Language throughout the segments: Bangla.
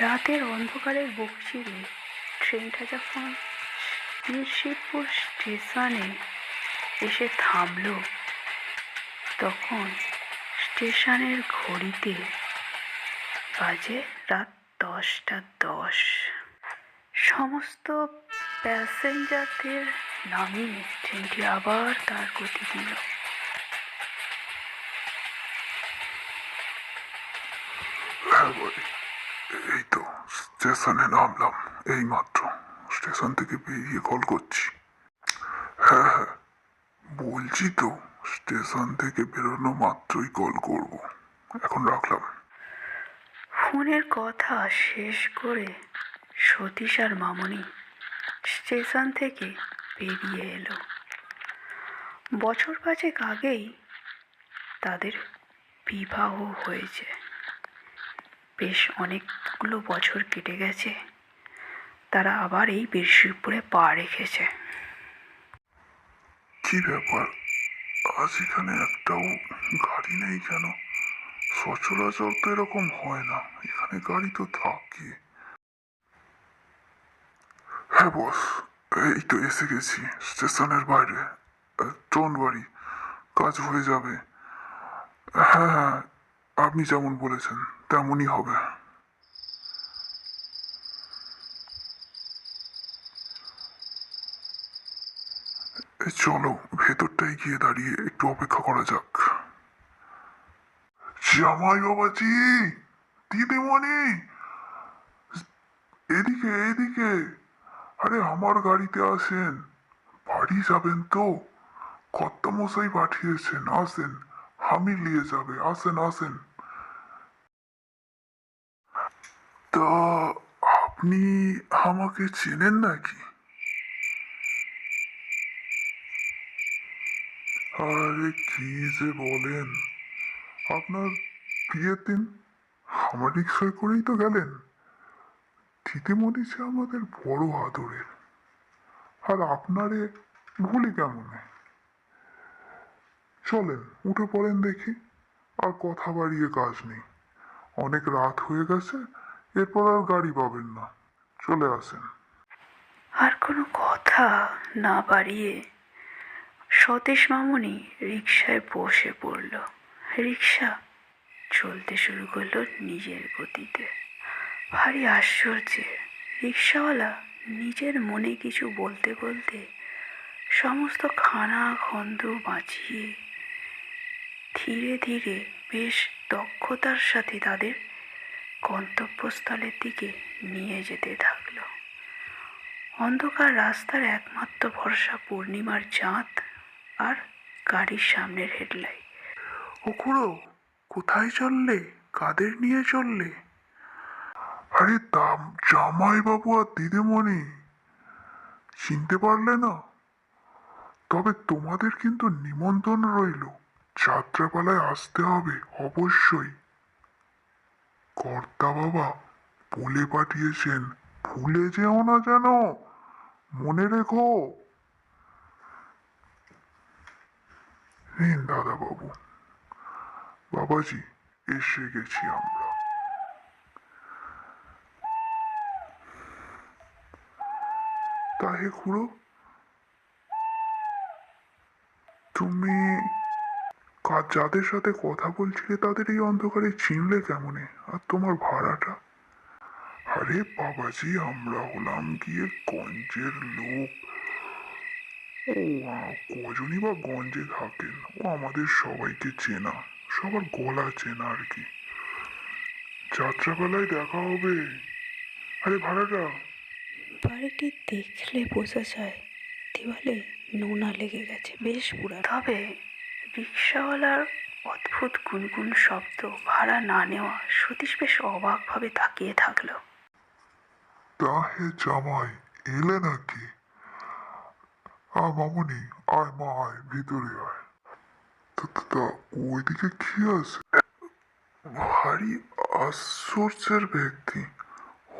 রাতের অন্ধকারের বুক চিরে ট্রেনটা যখন শিবপুর স্টেশনে এসে থামলো। তখন স্টেশনের ঘড়িতে বাজে রাত দশটা দশ। সমস্ত প্যাসেঞ্জারদের নামিয়ে ট্রেনটি আবার তার গতি দিল। হ্যাঁ ভাই এই তো স্টেশনে নামলাম এই মাত্র স্টেশন থেকে বেরিয়ে কল করছি। হ্যাঁ হ্যাঁ বলছি তো, স্টেশন থেকে বেরোনো মাত্রই কল করব। এখন রাখলাম। ফোনের কথা শেষ করে সতীশ আর মামনি স্টেশন থেকে বেরিয়ে এলো। বছর পাঁচেক আগেই তাদের বিবাহ হয়েছে। বেশ অনেকগুলো বছর কেটে গেছে। তারা আবার এই বীরশিবপুরে পা রেখেছে। কি ব্যাপার? আজ এখানে একটাও গাড়ি নেই কেন? সচরাচর তো এরকম হয় না। এখানে গাড়ি তো থাকে। হ্যাঁ বস। এই তো এসে গেছি, স্টেশনের বাইরে। টন বাড়ি কাজ হয়ে যাবে। হ্যাঁ হ্যাঁ আপনি যেমন বলেছেন, তেমনই হবে। চলো, ভেতরটায় গিয়ে দাঁড়িয়ে একটু অপেক্ষা করা যাক। জামাই বাবাজি! দিদিমণি! এদিকে এদিকে! আরে, আমার গাড়িতে আসেন। বাড়ি যাবেন তো? কর্তামশাই পাঠিয়েছেন, আসেন। আমি নিয়ে যাবে, আসেন আসেন। তা আপনি আমাকে চেনেন নাকি? আরে কি যে বলেন? আপনার বিয়ের দিন আমার রিক্সায় করেই তো গেলেন। দিদিমণি যে আমাদের বড় আদরের। আর আপনারে ভুলি কেমন? চলেন, উঠে পড়েন দেখি। আর কথা বাড়িয়ে কাজ নেই। অনেক রাত হয়ে গেছে এরপর আর গাড়ি পাবেন না। চলে আসেন। আর কোনো কথা না বাড়িয়ে সতীশ মামনি রিক্সায় বসে পড়ল। রিক্সা চলতে শুরু করল নিজের গতিতে। ভারী আশ্চর্যের রিক্সাওয়ালা নিজের মনে কিছু বলতে বলতে সমস্ত খানা খন্দ বাঁচিয়ে ধীরে ধীরে বেশ দক্ষতার সাথে তাদের গন্তব্যস্থলের দিকে নিয়ে যেতে থাকল। অন্ধকার রাস্তার একমাত্র ভরসা পূর্ণিমার চাঁদ আর গাড়ির সামনের হেডলাইট। ও খুড়ো, কোথায় চললে? কাদের নিয়ে চললে? আরে দাম জামাই বাবু আর দিদিমণি। চিনতে পারলে না? তবে তোমাদের কিন্তু নিমন্ত্রণ রইল। যাত্রাপালায় আসতে হবে, অবশ্যই। কর্তা বাবা, বলে পাঠিয়েছেন। ভুলে যেও না যেন। মনে রেখো। নিন দাদা বাবু, বাবাজি, এসে গেছি আমরা। তাহে খুড়ো, তুমি কাজ যাদের সাথে কথা বলছিলে তাদের এই অন্ধকারে চিনলে কেমনে? আর তোমার ভাড়াটা? আরে বাবাজি আমরা হলাম গিয়ে গঞ্জের লোক। ও কজনই বা গঞ্জে থাকেন? ও আমাদের সবাইকে চেনা। সবার গলা চেনা আর কি। যাত্রাবেলায় দেখা হবে। আরে ভাড়াটা? বাড়িটি দেখলে বোঝা যায়। দেওয়ালে নোনা লেগে গেছে বেশ পুরা তবে রিক্সাওয়ালার অদ্ভুত গুনগুন শব্দ ভাড়া না নেওয়া সতীশ বেশ অবাকভাবে তাকিয়ে থাকল। তাহে জামাই, এলে নাকি? আ, মামুনি, আয় মা, আয়, ভিতরে আয়। তা, তা- তা, ওইদিকে কি আছে? ভারী আশ্চর্যের ব্যক্তি।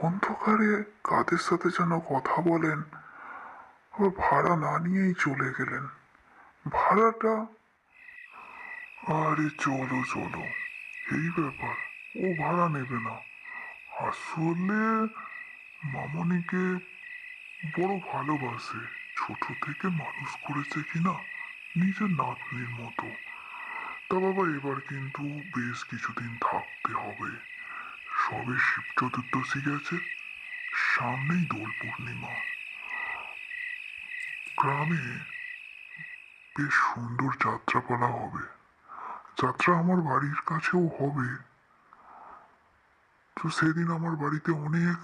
অন্ধকারে কাদের সাথে যেন কথা বলেন? আবার ভাড়া না নিয়েই চলে গেলেন। ভাড়াটা আরে চলো চলো। এই ব্যাপার, ও ভাড়া নেবে না। আসলে মামনিকে বড় ভালোবাসে, ছোট থেকে মানুষ করেছে কিনা, নিজের নাতনির মতো। তা বাবা, এবার কিন্তু বেশ কিছুদিন থাকতে হবে। সবে শিব চতুর্দশী গেছে, সামনেই দোল পূর্ণিমা। গ্রামে বেশ সুন্দর যাত্রাপালা হবে। যাত্রা আমার বাড়ির কাছেও হবে। তো সেদিন আমার বাড়িতে অনেক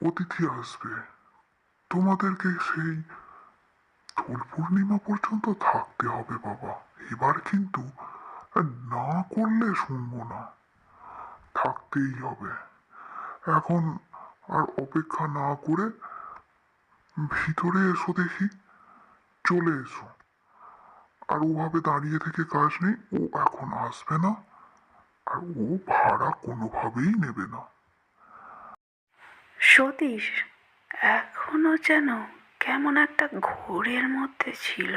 অতিথি আসবে। তোমাদেরকে সেই দোল পূর্ণিমা পর্যন্ত থাকতে হবে বাবা। এবার কিন্তু না করলে শুনব না। থাকতেই হবে। এখন আর অপেক্ষা না করে ভিতরে এসো দেখি। চলে এসো। আর ওভাবে দাঁড়িয়ে থেকে কাজ নেই, ও এখন আসবে না আর ও ভাড়া কোনোভাবেই নেবে না। সতীশ, এখনও যেন কেমন একটা ঘোরের মধ্যে ছিল।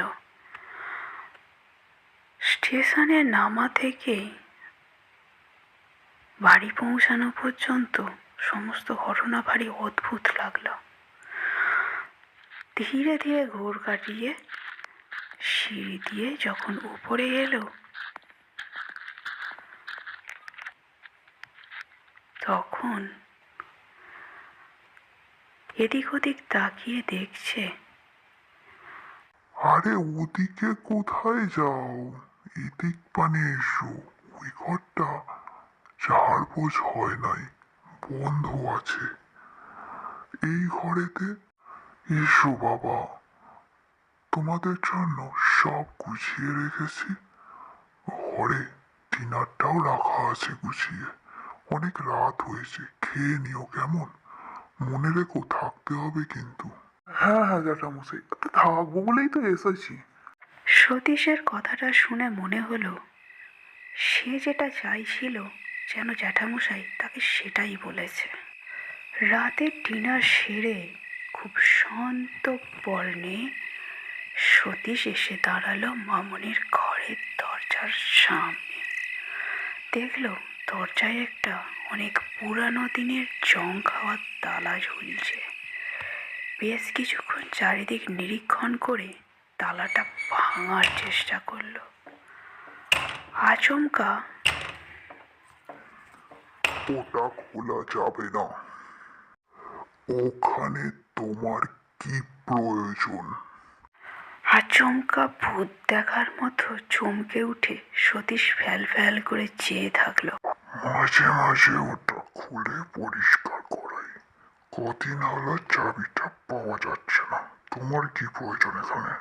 স্টেশনে নামা থেকে বাড়ি পৌঁছানো পর্যন্ত সমস্ত ঘটনা ভারী অদ্ভুত লাগল। ধীরে ধীরে ঘোর কাটিয়ে সিঁড়ি দিয়ে যখন উপরে এলো, তখন এদিক ওদিক তাকিয়ে দেখছে, আরে ওদিকে কোথায় যাও? এদিক পানে এসো, ওই ঘরটা ঝাড়পোছ হয় নাই, বন্ধ আছে। এই ঘরেতে এসো বাবা। তোমাদের জন্য সব গুছিয়ে রেখেছি। ঘরে ডিনারটাও রাখা আছে গুছিয়ে। অনেক রাত হয়েছে, খেয়ে নিও কেমন? মনে রেখো থাকতে হবে কিন্তু। হ্যাঁ হ্যাঁ জ্যাঠামশাই থাকব বলেই তো এসেছি। সতীশের কথাটা শুনে মনে হলো, সে যেটা চাইছিল যেন জ্যাঠামশাই তাকে সেটাই বলেছে। রাতের ডিনার সেরে খুব শান্ত বর্ণে সতীশ এসে দাঁড়াল মামনির ঘরের দরজার সামনে। দেখল দরজায় একটা অনেক পুরানো দিনের জং খাওয়ার তালা ঝুলছে। বেশ কিছুক্ষণ চারিদিক নিরীক্ষণ করে তালাটা ভাঙার চেষ্টা করল। আচমকা ওটা খোলা যাবে না। ওখানে তোমার কি প্রয়োজন? আচমকা ভূত দেখার মতো চমকে উঠে সতীশ ফ্যাল ফ্যাল করে চেয়ে থাকল। মাঝে মাঝে ওটা খুলে পরিষ্কার করাই। কদিন হলো চাবিটা পাওয়া যাচ্ছে না। তোমার কি প্রয়োজন এখানে?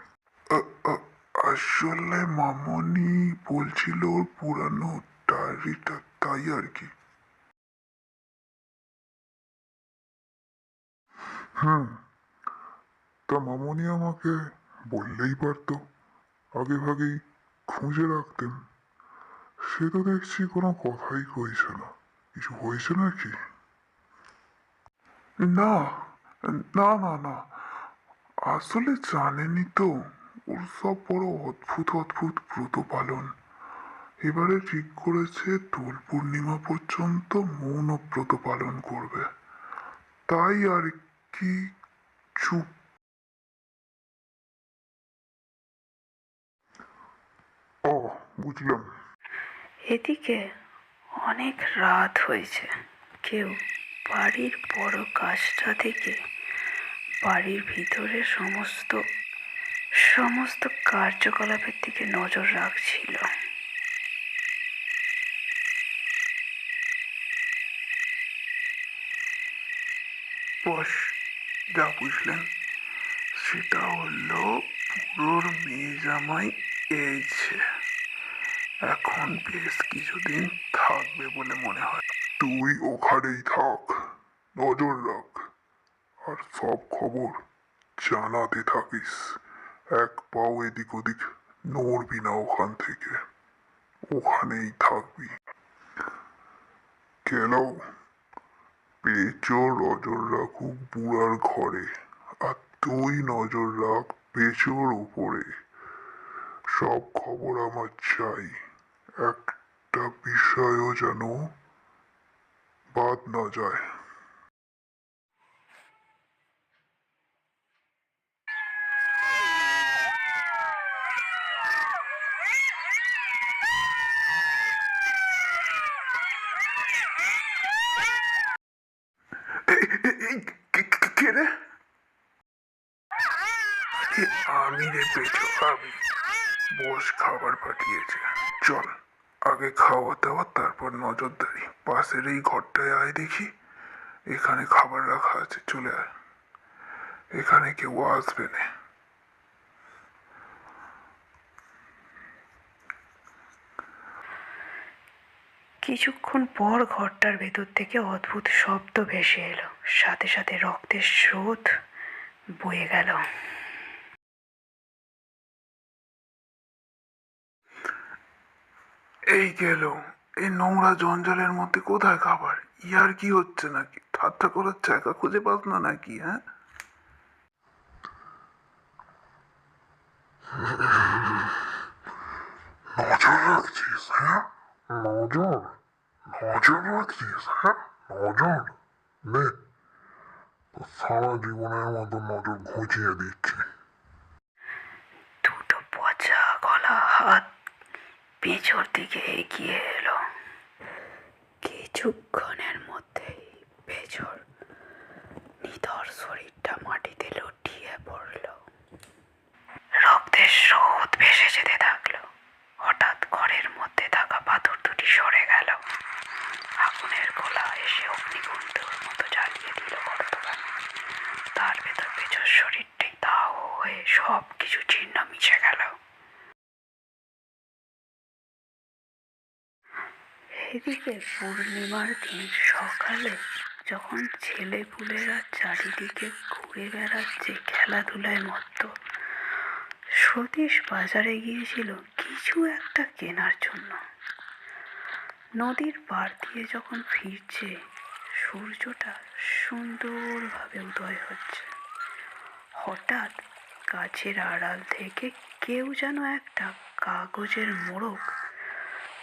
আসলে মামনি বলছিল ওর পুরানো ডায়েরিটা তাই আর কি। হুম তা মামনি আমাকে বললেই পারতো। আগে ভাগেই খুঁজে রাখতেন। সে তো দেখছি কোনো কথাই কইছে না। কিছু হয়েছে নাকি? না না না না। আসলে জানেনই তো, ওর সব বড় অদ্ভুত অদ্ভুত ব্রত পালন। এবারে ঠিক করেছে দোল পূর্ণিমা পর্যন্ত মৌন ব্রত পালন করবে। তাই আর কি চুপ ও বুঝলাম এদিকে অনেক রাত হয়েছে। কেউ বাড়ির বড় কাজটা থেকে বাড়ির ভিতরে সমস্ত সমস্ত কার্যকলাপের দিকে নজর রাখছিল। বস যা বুঝলেন সেটা হলো পুরোর মেয়ে জামাই এইছে এখন বেশ কিছুদিন থাকবে বলে মনে হয়। তুই ওখানেই থাক, নজর রাখ, আর সব খবর জানাতে থাকিস। এক পাও এদিক ওদিক নড়বি না ওখান থেকে। ওখানেই থাকবি। কেন? পেঁচো নজর রাখুক বুড়ার ঘরে, আর তুই নজর রাখ পেঁচোর উপরে। সব খবর আমার চাই। একটা বিষয়ও যেন বাদ না যায়। আমি রে? পেছো আমি বস খাবার পাঠিয়েছে। চল। আগে খাওয়া দাওয়া, তারপর নজরদারি পাশের এই ঘরটায় আয় দেখি, এখানে খাবার রাখা আছে, চলে আয়। এখানে কেউ আসবে না। কিছুক্ষণ পর ঘরটার ভেতর থেকে অদ্ভুত শব্দ ভেসে এলো। সাথে সাথে রক্তের স্রোত বয়ে গেল। এই গেল এই নোংরা জঞ্জালের মধ্যে কোথায় খাবার? ইয়ার কি হচ্ছে নাকি? ঠাট্টা করার জায়গা খুঁজে পাস না নাকি হ্যাঁ? নজর রাখছিস হ্যাঁ? নজর নজর রাখছিস হ্যাঁ? নজর নে তো সারা জীবনের মতো নজর ঘুচিয়ে দিচ্ছি। দুটো পচা গলা হাত পেঁচোর দিকে এগিয়ে এলো। কিছুক্ষণের মধ্যেই পেঁচোর নিথর শরীরটা মাটিতে লুটিয়ে পড়ল রক্তের স্রোত ভেসে যেতে থাকল হঠাৎ ঘরের মধ্যে থাকা পাথর দুটি সরে গেল আগুনের গোলা এসে অগ্নিকুণ্ডর মতো জ্বালিয়ে দিল গর্তখানে তার ভেতর পেঁচোর শরীরটাই দাহ হয়ে সব কিছু ছিন্ন মিশে গেল এদিকে পূর্ণিমার দিন সকালে যখন ছেলে পুলেরা চারিদিকে ঘুরে বেড়াচ্ছে, খেলাধুলায় মত্ত, সতীশ বাজারে গিয়েছিল কিছু একটা কেনার জন্য। নদীর পার দিয়ে যখন ফিরছে, সূর্যটা সুন্দরভাবে উদয় হচ্ছে। হঠাৎ গাছের আড়াল থেকে কেউ যেন একটা কাগজের মোড়ক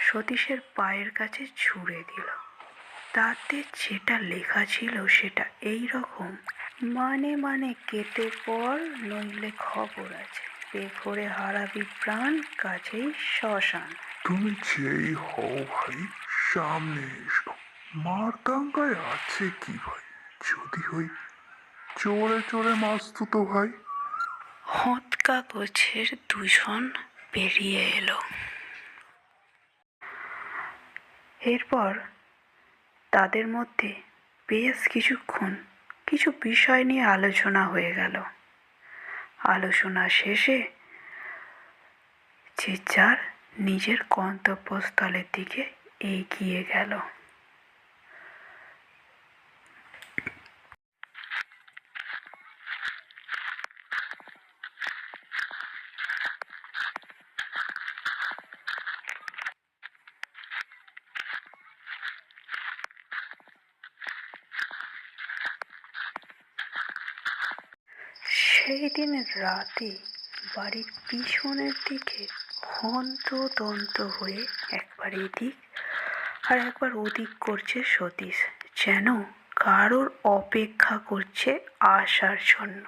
সতীশের পায়ের কাছে ছুঁড়ে দিল। তাতে যেটা লেখা ছিল সেটা এই রকম মানে মানে কেটে পর নইলে খবর আছে। বেঘরে হারাবি প্রাণ কাছেই শ্মশান। তুমি যেই হও ভাই সামনে এসো। মারদাঙ্গায় আছে কি ভাই? যদি হই চোরে চোরে মাস্ত তো ভাই? হত কাগজের দুজন বেরিয়ে এলো। এরপর তাদের মধ্যে বেশ কিছুক্ষণ কিছু বিষয় নিয়ে আলোচনা হয়ে গেল। আলোচনা শেষে যে যার নিজের গন্তব্যস্থলের দিকে এগিয়ে গেল। সেই দিন রাতে বাড়ির পিছনের দিকে হন্তদন্ত হয়ে একবার এদিক আর একবার ওদিক করছে সতীশ, যেন কারোর অপেক্ষা করছে আসার জন্য।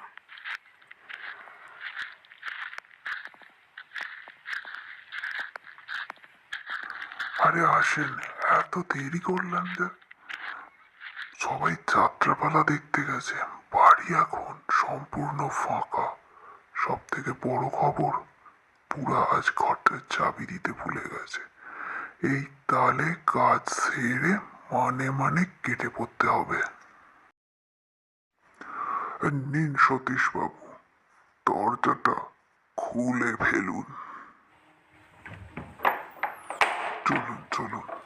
আরে আসেন, এত দেরি করলাম যে। সবাই যাত্রাপালা দেখতে গেছে, বাড়ি এখন সম্পূর্ণ ফাঁকা। সব থেকে বড় খবর, পুরা আজ ঘরটার চাবি দিতে ভুলে গেছে। এই তালে কাজ সেরে মানে মানে কেটে পড়তে হবে। নিন সতীশ বাবু দরজাটা খুলে ফেলুন। চলুন চলুন।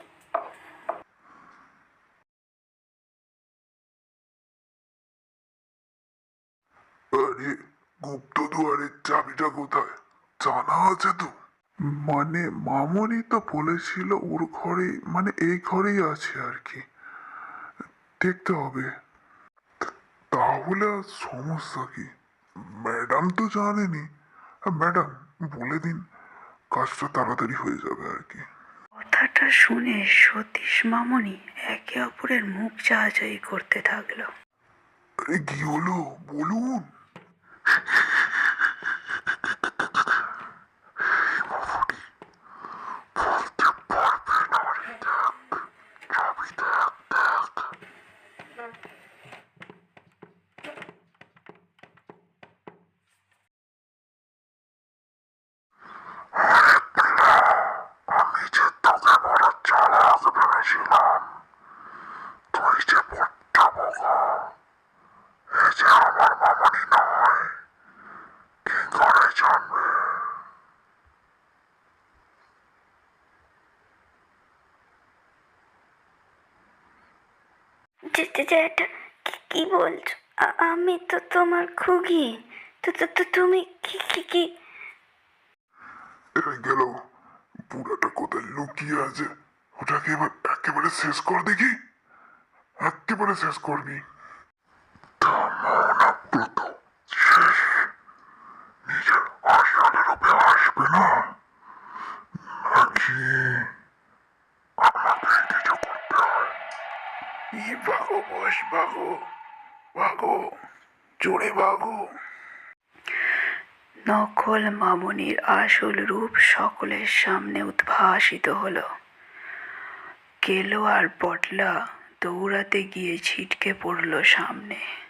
আরে গুপ্ত দুয়ারের চাবিটা কোথায়? জানা আছে তো। মানে মামনি তো বলেছিল ওর মানে এই ঘরেই আছে আর কি। দেখতে হবে। তাহলে আর সমস্যা কি? ম্যাডাম তো জানেনি ম্যাডাম বলে দিন কাজটা তাড়াতাড়ি হয়ে যাবে আর কি। কথাটা শুনে সতীশ মামনি একে অপরের মুখ চাহাচাই করতে থাকল। আরে কি হলো? বলুন আমি যে তোকে বড় চালাক ভেবেছিলাম তুই যে বড্ড বোকা এই যে কি করে বলছো? আমি তো তোমার খুগি তো তো তুমি কি কি কি? এই গেল। পুরাটা কোথায় লুকিয়ে আছে? ওটাকে এবার একেবারে শেষ কর দেখি। একেবারে শেষ করবি। নকল মামনির আসল রূপ সকলের সামনে উদ্ভাসিত হলো। কেলো আর পটলা দৌড়াতে গিয়ে ছিটকে পড়ল সামনে।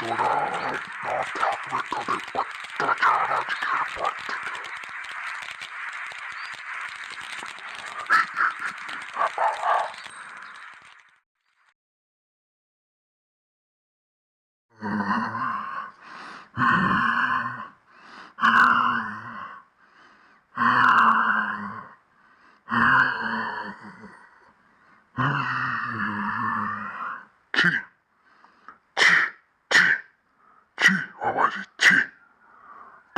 থাকবি তোরা না থাকবে তোদের অত্যাচার আজকের পর থেকে ছি ছি ছি ছি বাবাজি ছি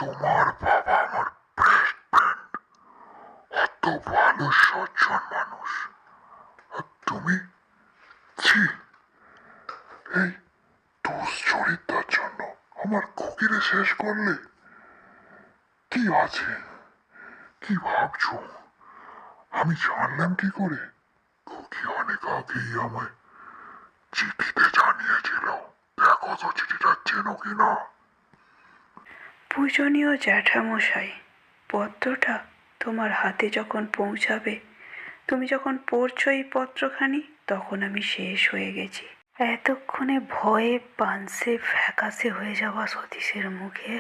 তোমার বাবা আমার বেস্ট ফ্রেন্ড ভালো সজ্জন মানুষ তুমি ছি এই আমার খুকিরে শেষ করলে কি আছে? কি ভাবছ আমি জানলাম কি করে? খুকি অনেক আগেই আমায় চিঠিতে জানিয়েছিল। দেখো তো চিঠিটা চেনো কি না? পূজনীয় জ্যাঠামশাই পত্রটা তোমার হাতে যখন পৌঁছাবে, তুমি যখন পড়ছো এই পত্রখানি, তখন আমি শেষ হয়ে গেছি। এতক্ষণে ভয়ে পানসে ফ্যাকাসে হয়ে যাওয়া সতীশের মুখে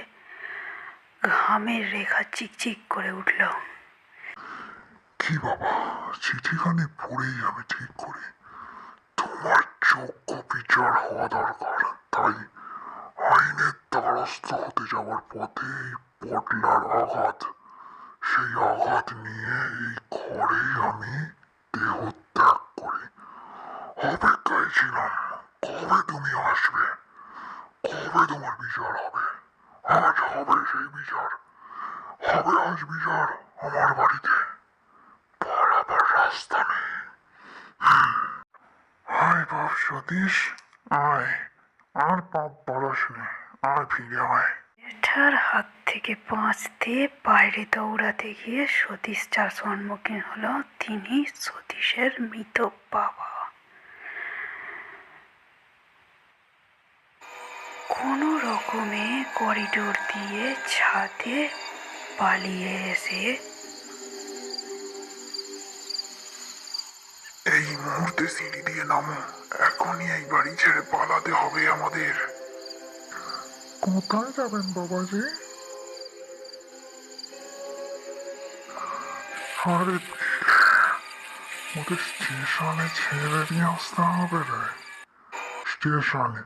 ঘামের রেখা চিকচিক করে উঠল। কি বাবা, চিঠিখানি পড়েই আমি ঠিক করি। তোমার যোগ্য বিচার হওয়া দরকার, তাই আইনের দ্বারস্থ হতে যাওয়ার পথে পটলার আঘাত। সেই আঘাত নিয়ে এই ঘরেই আমি দেহ ত্যাগ করি। অপেক্ষায় ছিলাম, কবে তুমি আসবে? কবে তোমার বিচার হবে? আজ হবে সেই বিচার। হবে আজ বিচার আমার বাড়িতে। পালাবার রাস্তা নেই। আয় বাপ সতীশ, আয়। আর পাপ পড়াশোনে আয় ফিরে জ্যাঠার হাত থেকে বাঁচতে বাইরে দৌড়াতে গিয়ে সতীশ যার সম্মুখীন হলো তিনি সতীশের মৃত বাবা। কোনো রকমে করিডোর দিয়ে ছাদে পালিয়ে এসে এই মুহূর্তে সিঁড়ি দিয়ে নামো। এখনই এই বাড়ি ছেড়ে পালাতে হবে আমাদের। কোথায় যাবেন বাবাজি? আরে, ওদের স্টেশনে ছেড়ে আসতে হবে রে। স্টেশনে।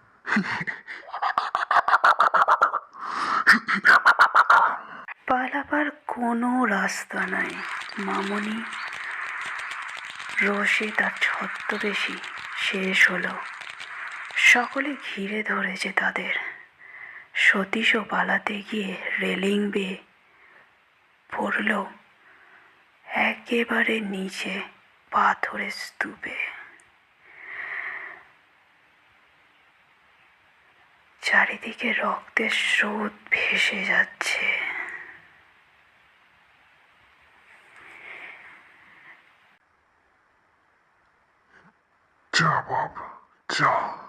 কোনো রাস্তা নাই। মামনি রোষে তার ছদ্মবেশী শেষ হলো। সকলে ঘিরে ধরেছে তাদের। সতীশও পালাতে গিয়ে রেলিং বেয়ে পড়ল একেবারে নিচে পাথরের স্তূপে। চারিদিকে রক্তের স্রোত ভেসে যাচ্ছে। যা বাপ যা।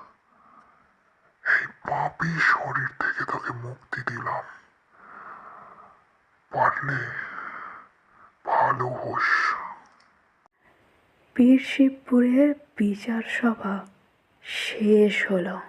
পাপি শরীর থেকে তোকে মুক্তি দিলাম। পারলে ভালো হোস। বীর শিবপুরের বিচার সভা শেষ হলো।